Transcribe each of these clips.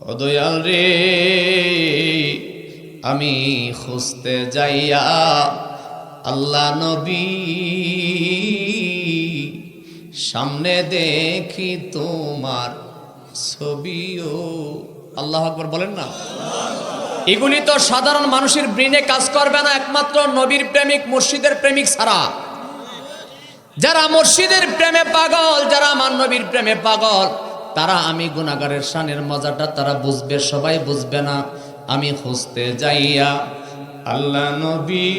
ও দয়াল রে, আমি খুঁজতে যাইয়া আল্লাহ নবী সামনে দেখি তোমার ছবিও। আল্লাহ আকবর বলেন না। এগুলি তো সাধারণ মানুষের ব্রেনে কাজ করবে না, একমাত্র নবীর প্রেমিক মসজিদের প্রেমিক ছাড়া। যারা মসজিদের প্রেমে পাগল, যারা আমার নবীর প্রেমে পাগল তারা আমি গুণাগারের শানের মজাটা তারা বুঝবে, সবাই বুঝবে না। আমি খুঁজতে যাইয়া আল্লাহ নবী,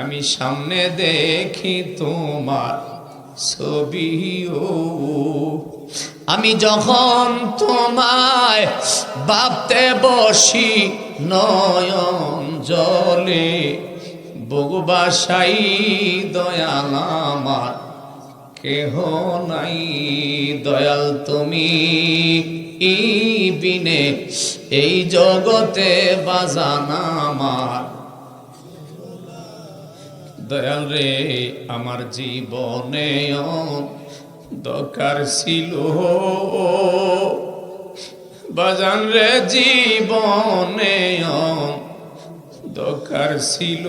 আমি সামনে দেখি তোমার ছবিও। আমি যখন তোমায় ভাবতে বসি নয়ন জলে বগুবাসাই দয়াল আমার কেহ নাই। দয়াল তুমি ই বিনে, এই জগতে বাজানা আমার। দয়াল রে, আমার জীবনে দরকার ছিল। বাজান রে জীবনে দরকার ছিল।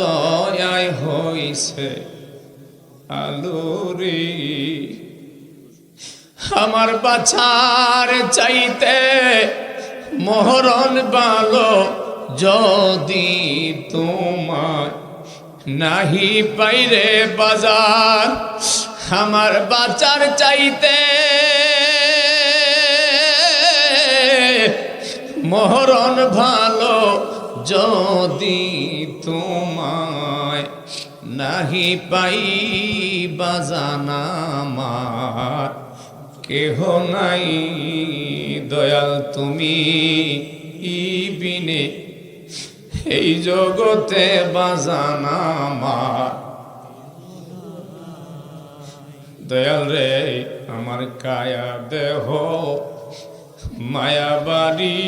দয়ায় হইছে আলোরে। আমার বাছার চাইতে মহরণ বালো যদি তোমার নাহি পাইরে বাজার। আমার বাচ্চার চাইতে মহরণ ভালো যদি তোমায় নাহি পাই বাজানা আমার কেহ নাই দয়াল তুমি ইবিনে, এই জগতে বাজানা আমার দয়াল রে, আমার কায়া দেহ মায়াবাড়ি।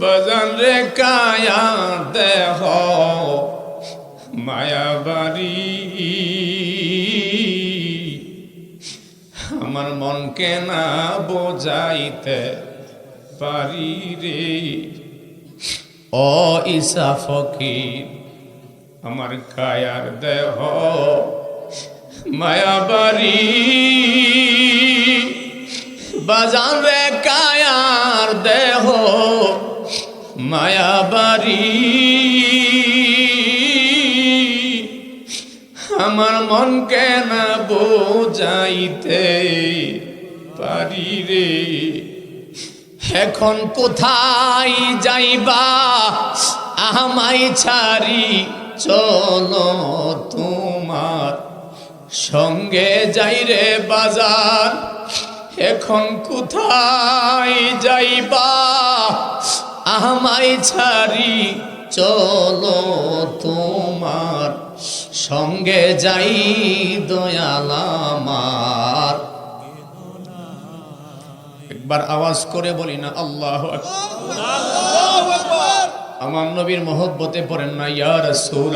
বাজান রে কায়া দেহ। মায়াবাড়ি। আমার মনকে না বোঝাইতে পারি রে। ও ঈশা ফকির, আমার কায়ার দেহ। মায়াবাড়ি। বাজান রে কায়ার দেহ, মায়াবাড়ি। আমার মনকে না বোঝাইতে পারি রে। এখন কোথায় যাইবা? আমাই ছাড়ি চলো তোমার সঙ্গে যাই রে বাজার। এখন কোথায় যাইবা? আমাই ছাড়ি চলো তোমার। সঙ্গে যাই দয়াল আমার। একবার আওয়াজ করে বলি না আল্লাহ আমার নবীর মহব্বতে পড়েন না ইয়ার রাসূল